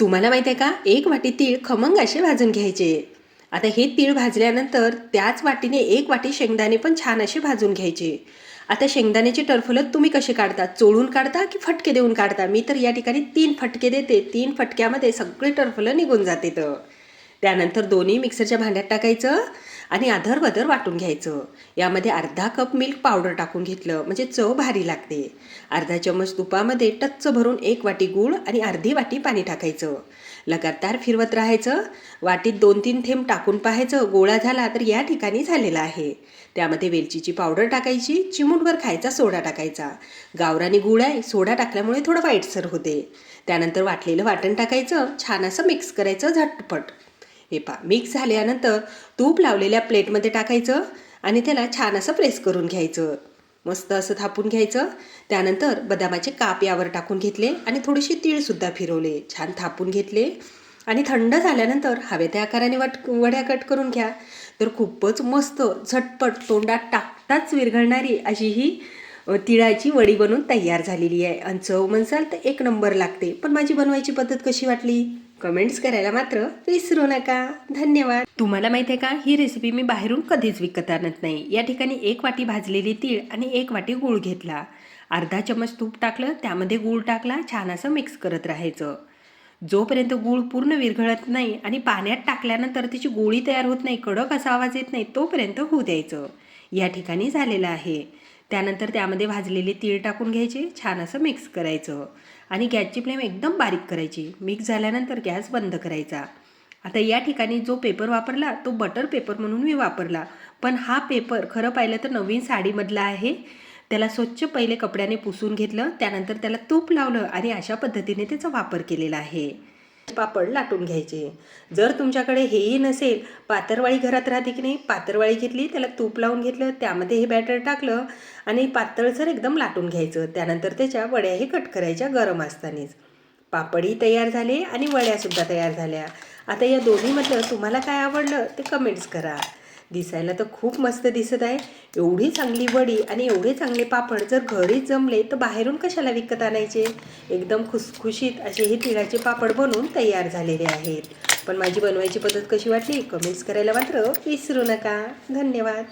तुम्हाला माहिती आहे का? एक वाटी तीळ खमंग असे भाजून घ्यायचे. आता हे तीळ भाजल्यानंतर त्याच वाटीने एक वाटी शेंगदाणे पण छान असे भाजून घ्यायचे. आता शेंगदाण्याचे टरफलं तुम्ही कसे काढता? चोळून काढता की फटके देऊन काढता? मी तर या ठिकाणी तीन फटके देते. तीन फटक्यामध्ये सगळे टरफलं निघून जाते तर त्यानंतर दोन्ही मिक्सरच्या भांड्यात टाकायचं. आणि आधर वाटून घ्यायचं. यामध्ये अर्धा कप मिल्क पावडर टाकून घेतलं. म्हणजे चव भारी लागते. अर्धा चमच तुपामध्ये टच्च भरून एक वाटी गूळ आणि अर्धी वाटी पाणी टाकायचं. लगातार फिरवत राहायचं. वाटीत दोन तीन थेंब टाकून पाहायचं. गोळा झाला तर या ठिकाणी झालेला आहे. त्यामध्ये वेलचीची पावडर टाकायची. चिमूटभर खायचा सोडा टाकायचा. गावरानी गुळ आहे सोडा टाकल्यामुळे थोडं वाईटसर होते. त्यानंतर वाटलेलं वाटण टाकायचं. छान असं मिक्स करायचं झटपट. हे पा मिक्स झाल्यानंतर तूप लावलेल्या प्लेटमध्ये टाकायचं आणि त्याला छान असं प्रेस करून घ्यायचं. मस्त असं थापून घ्यायचं. त्यानंतर बदामाचे काप यावर टाकून घेतले आणि थोडीशी तीळसुद्धा फिरवले. छान थापून घेतले. आणि थंड झाल्यानंतर हवे त्या आकाराने वाट वड्या कट करून घ्या. तर खूपच मस्त झटपट तोंडात टाकताच विरघळणारी अशी ही तिळाची वडी बनून तयार झालेली आहे. आणि चव म्हणसाल तर एक नंबर लागते. पण माझी बनवायची पद्धत कशी वाटली? कमेंट्स करायला मात्र विसरू नका. धन्यवाद. तुम्हाला माहिती आहे का? ही रेसिपी मी बाहेरून कधीच विकत आणत नाही. या ठिकाणी एक वाटी भाजलेली तीळ आणि एक वाटी गूळ घेतला. अर्धा चमच तूप टाकलं त्यामध्ये गूळ टाकला छान असं मिक्स करत राहायचं. जोपर्यंत गूळ पूर्ण विरघळत नाही आणि पाण्यात टाकल्यानंतर त्याची गोळी तयार होत नाही कडक असा आवाज येत नाही तोपर्यंत होऊ द्यायचं. या ठिकाणी झालेलं आहे. त्यानंतर त्यामध्ये भाजलेले तीळ टाकून घ्यायचे छान असं मिक्स करायचं. आणि गॅसची फ्लेम एकदम बारीक करायची. मिक्स झाल्यानंतर गॅस बंद करायचा. आता या ठिकाणी जो पेपर वापरला तो बटर पेपर म्हणून मी वापरला. पण हा पेपर खरं पाहिलं तर नवीन साडीमधला आहे. त्याला स्वच्छ पहिले कपड्याने पुसून घेतलं. त्यानंतर त्याला तूप लावलं आणि अशा पद्धतीने त्याचा वापर केलेला आहे. पापड लाटून घ्यायचे. जर तुमच्याकडे हेही नसेल पातरवाळी घरात राहते की नाही पातरवाळी घेतली त्याला तूप लावून घेतलं त्यामध्ये हे बॅटर टाकलं आणि पातळसर एकदम लाटून घ्यायचं त्यानंतर त्याच्या वड्याही कट करायच्या गरम असतानाच. पापडही तयार झाले आणि वड्यासुद्धा तयार झाल्या. आता या दोन्हीमधलं तुम्हाला काय आवडलं ते कमेंट्स करा. दिसायला तर खूप मस्त दिसत आहे. एवढी चांगली वडी आणि एवढे चांगले पापड जर घरीच जमले तर बाहेरून कशाला विकत आणायचे? एकदम खुसखुशीत असे हे तिळाचे पापड बनवून तयार झालेले आहेत. पण माझी बनवायची पद्धत कशी वाटली? कमेंट्स करायला मात्र विसरू नका. धन्यवाद.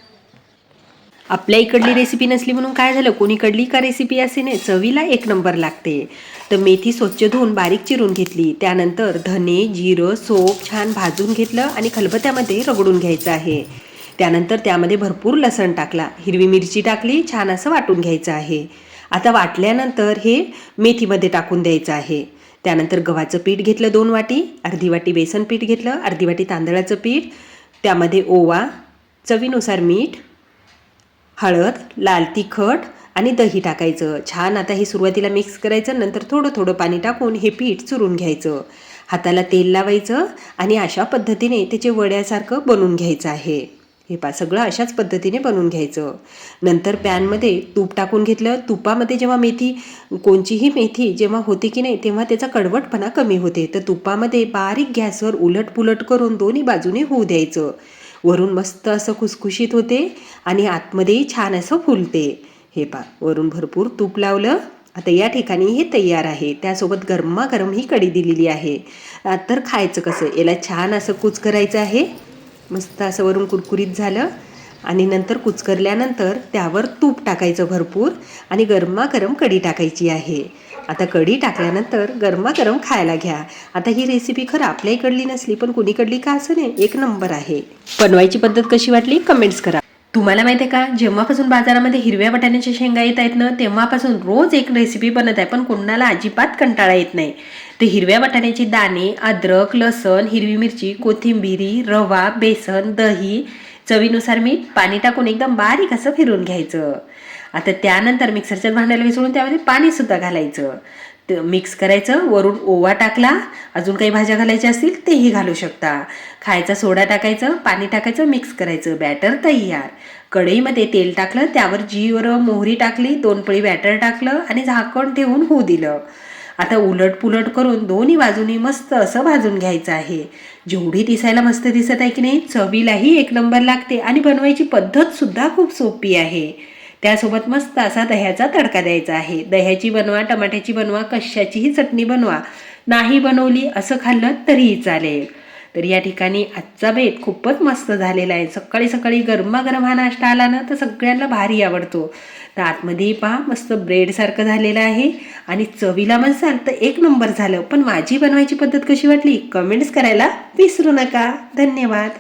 आपल्या इकडली रेसिपी नसली म्हणून काय झालं? कोणीकडली का रेसिपी असे नाही चवीला एक नंबर लागते. तर मेथी स्वच्छ धुवून बारीक चिरून घेतली. त्यानंतर धने जिरं सोप छान भाजून घेतलं आणि खलबत्यामध्ये रगडून घ्यायचं आहे. त्यानंतर त्यामध्ये भरपूर लसण टाकला. हिरवी मिरची टाकली छान असं वाटून घ्यायचं आहे. आता वाटल्यानंतर हे मेथीमध्ये टाकून द्यायचं आहे. त्यानंतर गव्हाचं पीठ घेतलं दोन वाटी अर्धी वाटी बेसन पीठ घेतलं अर्धी वाटी तांदळाचं पीठ त्यामध्ये ओवा चवीनुसार मीठ हळद लाल तिखट आणि दही टाकायचं. छान आता हे सुरुवातीला मिक्स करायचं नंतर थोडं थोडं पाणी टाकून हे पीठ चुरून घ्यायचं. हाताला तेल लावायचं आणि अशा पद्धतीने त्याचे वड्यासारखं बनवून घ्यायचं आहे. हे पा सगळं अशाच पद्धतीने बनवून घ्यायचं. नंतर पॅनमध्ये तूप टाकून घेतलं. तुपामध्ये जेव्हा मेथी कोणचीही मेथी जेव्हा होते की नाही तेव्हा त्याचा कडवटपणा कमी होते. तर तुपामध्ये बारीक गॅसवर उलट पुलट करून दोन्ही बाजूने होऊ द्यायचं. वरून मस्त असं खुसखुशीत होते आणि आतमध्येही छान असं फुलते. हे पा वरून भरपूर तूप लावलं. आता या ठिकाणी हे तयार आहे. त्यासोबत गरमागरम ही कढी दिलेली आहे. तर खायचं कसं? याला छान असं कुच करायचं आहे. मस्त असं वरून कुरकुरीत झालं. आणि नंतर कुचकरल्यानंतर त्यावर तूप टाकायचं भरपूर. आणि गरमागरम कढी टाकायची आहे. आता कढी टाकल्यानंतर गरमागरम खायला घ्या. आता ही रेसिपी खरं आपल्या इकडली नसली पण कुणीकडली का असं नाही एक नंबर आहे. बनवायची पद्धत कशी वाटली? कमेंट्स करा. तुम्हाला माहिती आहे का? जेव्हापासून बाजारामध्ये हिरव्या वाटाण्याच्या शेंगा येत आहेत ना तेव्हापासून रोज एक रेसिपी बनत आहे. पण कोणाला अजिबात कंटाळा येत नाही. ते हिरव्या वाटाण्याचे दाणे अद्रक लसण हिरवी मिरची कोथिंबिरी रवा बेसन दही चवीनुसार मीठ पाणी टाकून एकदम बारीक असं फिरून घ्यायचं. आता त्यानंतर मिक्सरच्या भांड्याला विसरून त्यामध्ये पाणीसुद्धा घालायचं. मिक्स करायचं वरून ओवा टाकला अजून काही भाज्या घालायच्या असतील तेही घालू शकता. खायचा सोडा टाकायचं पाणी टाकायचं मिक्स करायचं. बॅटर तयार. कढईमध्ये तेल टाकलं त्यावर जीवर मोहरी टाकली दोन पळी बॅटर टाकलं आणि झाकण ठेवून होऊ दिलं. आता उलट पुलट करून दोन्ही बाजूनी मस्त असं भाजून घ्यायचं आहे. जेवढी दिसायला मस्त दिसत आहे की नाही चवीलाही एक नंबर लागते आणि बनवायची पद्धत सुद्धा खूप सोपी आहे. त्यासोबत मस्त असा दह्याचा तडका द्यायचा आहे. दह्याची बनवा टमाट्याची बनवा कशाचीही चटणी बनवा. नाही बनवली असं खाल्लं तरीही चालेल. तर या ठिकाणी आजचा बेत खूपच मस्त झालेला आहे. सकाळी सकाळी गरमागरम हा नाश्ता आला ना तर सगळ्यांना भारी आवडतो. तर आतमध्येही पहा मस्त ब्रेडसारखं झालेलं आहे. आणि चवीला म्हणसाल तर एक नंबर झालं. पण माझी बनवायची पद्धत कशी वाटली? कमेंट्स करायला विसरू नका. धन्यवाद.